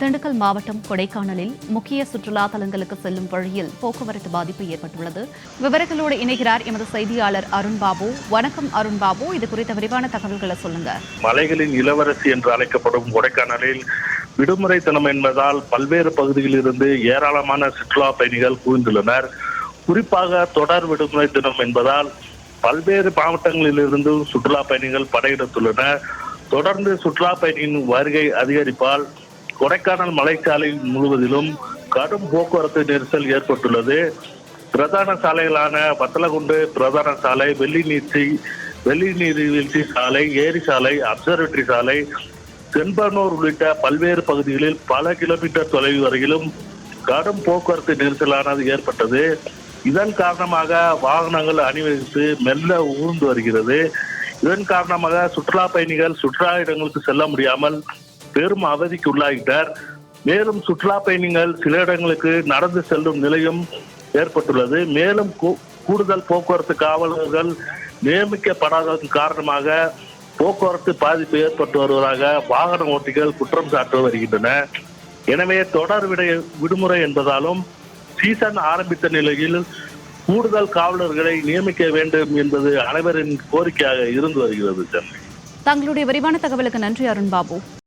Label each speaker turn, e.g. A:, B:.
A: திண்டுக்கல் மாவட்டம் கொடைக்கானலில் முக்கிய சுற்றுலா தலங்களுக்கு செல்லும் வழியில் போக்குவரத்து பாதிப்பு ஏற்பட்டுள்ளது. விவரங்களோடு இணைகிறார் எமது செய்தியாளர் அருண் பாபு. வணக்கம் அருண் பாபு. இது குறித்த விரிவான தகவல்களை சொல்லுங்க.
B: மலைகளின் இளவரசி என்று அழைக்கப்படும் கொடைக்கானலில் விடுமுறை தினம் என்பதால் பல்வேறு பகுதிகளிலிருந்து ஏராளமான சுற்றுலா பயணிகள் குவிந்துள்ளனர். குறிப்பாக தொடர் விடுமுறை தினம் என்பதால் பல்வேறு மாவட்டங்களிலிருந்து சுற்றுலா பயணிகள் படையெடுத்துள்ளனர். தொடர்ந்து சுற்றுலா பயணியின் வருகை அதிகரிப்பால் கொடைக்கானல் மலைச்சாலை முழுவதிலும் கடும் போக்குவரத்து நெரிசல் ஏற்பட்டுள்ளது. பிரதான சாலைகளான வத்தலகுண்டு பிரதான சாலை வெள்ளி நீர்ச்சி வெள்ளி நீர்வீழ்ச்சி சாலை ஏரி சாலை அப்சர்வேட்டரி சாலை தென்பனூர் உள்ளிட்ட பல்வேறு பகுதிகளில் பல கிலோமீட்டர் தொலைவு வரையிலும் கடும் போக்குவரத்து நெரிசலானது ஏற்பட்டது. இதன் காரணமாக வாகனங்கள் அணிவகுத்து மெல்ல ஊர்ந்து வருகிறது. இதன் காரணமாக சுற்றுலா பயணிகள் சுற்றுலா இடங்களுக்கு செல்ல முடியாமல் பெரும் அவதிக்கு உள்ளாகிட்டார். மேலும் சுற்றுலா பயணிகள் சில இடங்களுக்கு நடந்து செல்லும் நிலையும் ஏற்பட்டுள்ளது. மேலும் கூ- கூடுதல் போக்குவரத்து காவலர்கள் நியமிக்கப்படாததன் காரணமாக போக்குவரத்து பாதிப்பு ஏற்பட்டு வருவதாக வாகன ஓட்டிகள் குற்றம் சாட்டு வருகின்றன. எனவே தொடர் விட விடுமுறை என்பதாலும் சீசன் ஆரம்பித்த நிலையில் கூடுதல் காவலர்களை நியமிக்க வேண்டும் என்பது அனைவரின் கோரிக்கையாக இருந்து வருகிறது
A: தங்களுடைய விரிவான தகவலுக்கு நன்றி அருண் பாபு